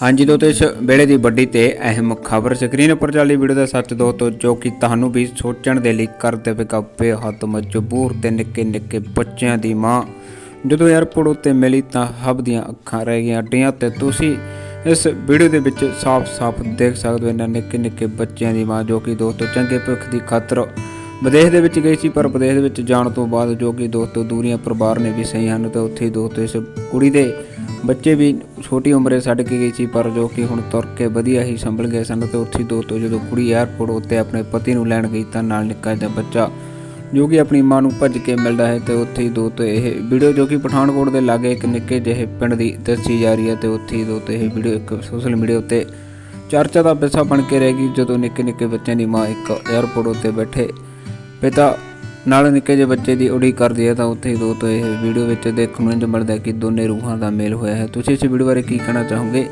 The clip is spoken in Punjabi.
ਹਾਂਜੀ ਦੋਸਤੋ, ਇਸ ਵੇਲੇ ਦੀ ਵੱਡੀ ਤੇ ਅਹਿਮ ਖਬਰ ਸਕਰੀਨ ਉੱਪਰ ਚੱਲੀ ਵੀਡੀਓ ਦਾ ਸੱਚ ਦੋਸਤੋ, ਜੋ ਕਿ ਤੁਹਾਨੂੰ ਵੀ ਸੋਚਣ ਦੇ ਲਈ ਕਰ ਦੇਵੇਗਾ, ਬੇਹੱਦ ਮਜਬੂਰ ਤੇ ਨਿੱਕੇ ਨਿੱਕੇ ਬੱਚਿਆਂ ਦੀ ਮਾਂ। ਜਦੋਂ 에ਅਰਪੋਰਟ ਉੱਤੇ ਮਿਲੀ ਤਾਂ ਹਬ ਦੀਆਂ ਅੱਖਾਂ ਰਹਿ ਗਈਆਂ ਅੱਡੀਆਂ ਤੇ ਤੁਸੀਂ ਇਸ ਵੀਡੀਓ ਦੇ ਵਿੱਚ ਸਾਫ਼-ਸਾਫ਼ ਦੇਖ ਸਕਦੇ ਹੋ ਇਹਨਾਂ ਨਿੱਕੇ ਨਿੱਕੇ ਬੱਚਿਆਂ ਦੀ ਮਾਂ, ਜੋ ਕਿ ਦੋਸਤੋ ਚੰਗੇ ਭਵਿੱਖ ਦੀ ਖਾਤਰ ਵਿਦੇਸ਼ ਦੇ ਵਿੱਚ ਗਈ ਸੀ, ਪਰ ਵਿਦੇਸ਼ ਦੇ ਵਿੱਚ ਜਾਣ ਤੋਂ ਬਾਅਦ ਜੋ ਕਿ ਦੋਸਤੋ ਦੂਰੀਆਂ ਪਰਿਵਾਰ ਨੇ ਵੀ ਸਹੀ ਹਨ, ਤੇ ਉੱਥੇ ਹੀ ਦੋਸਤੋ ਇਸ ਕੁੜੀ ਦੇ ਬੱਚੇ ਵੀ ਛੋਟੀ ਉਮਰੇ ਛੱਡ ਕੇ ਗਈ ਸੀ, ਪਰ ਜੋ ਕਿ ਹੁਣ ਤੁਰ ਕੇ ਵਧੀਆ ਹੀ ਸੰਭਲ ਗਏ ਸਨ, ਤੇ ਉੱਥੇ ਹੀ ਦੋਸਤੋ ਜਦੋਂ ਕੁੜੀ 에ਅਰਪੋਰਟ ਉੱਤੇ ਆਪਣੇ ਪਤੀ ਨੂੰ ਲੈਣ ਗਈ, ਤਾਂ ਨਾਲ ਨਿੱਕਾ ਜਿਹਾ ਬੱਚਾ ਜੋ ਕਿ ਆਪਣੀ ਮਾਂ ਨੂੰ ਭੱਜ ਕੇ ਮਿਲਦਾ ਹੈ, ਤੇ ਉੱਥੇ ਹੀ ਦੋਸਤੋ ਇਹ ਵੀਡੀਓ ਜੋ ਕਿ ਪਠਾਨਕੋਟ ਦੇ ਲਾਗੇ ਇੱਕ ਨਿੱਕੇ ਜਿਹੇ ਪਿੰਡ ਦੀ ਦੱਸੀ ਜਾ ਰਹੀ ਹੈ, ਤੇ ਉੱਥੇ ਹੀ ਦੋਸਤੋ ਇਹ ਵੀਡੀਓ ਇੱਕ ਸੋਸ਼ਲ ਮੀਡੀਆ ਉੱਤੇ ਚਰਚਾ ਦਾ ਵਿਸ਼ਾ ਬਣ ਕੇ ਰਹਿ ਗਈ, ਜਦੋਂ ਨਿੱਕੇ ਨਿੱਕੇ ਬੱਚਿਆਂ ਦੀ ਮਾਂ ਇੱਕ 에ਅਰਪੋਰਟ ਉੱਤੇ ਬੈਠੇ ਪਿਤਾ ਨਾਲ ਨਿੱਕੇ ਜਿਹੇ ਬੱਚੇ ਦੀ ਉਡੀਕ ਕਰਦੀ ਹੈ ਤਾਂ ਉੱਥੇ ਹੀ ਦੋ ਤੋਂ ਇਹ ਵੀਡੀਓ ਵਿੱਚ ਦੇਖਣ ਨੂੰ ਮਿਲਦਾ ਕਿ ਦੋਨੇ ਰੂਹਾਂ ਦਾ ਮੇਲ ਹੋਇਆ ਹੈ। ਤੁਸੀਂ ਇਸ ਵੀਡੀਓ ਬਾਰੇ ਕੀ ਕਹਿਣਾ ਚਾਹੋਗੇ?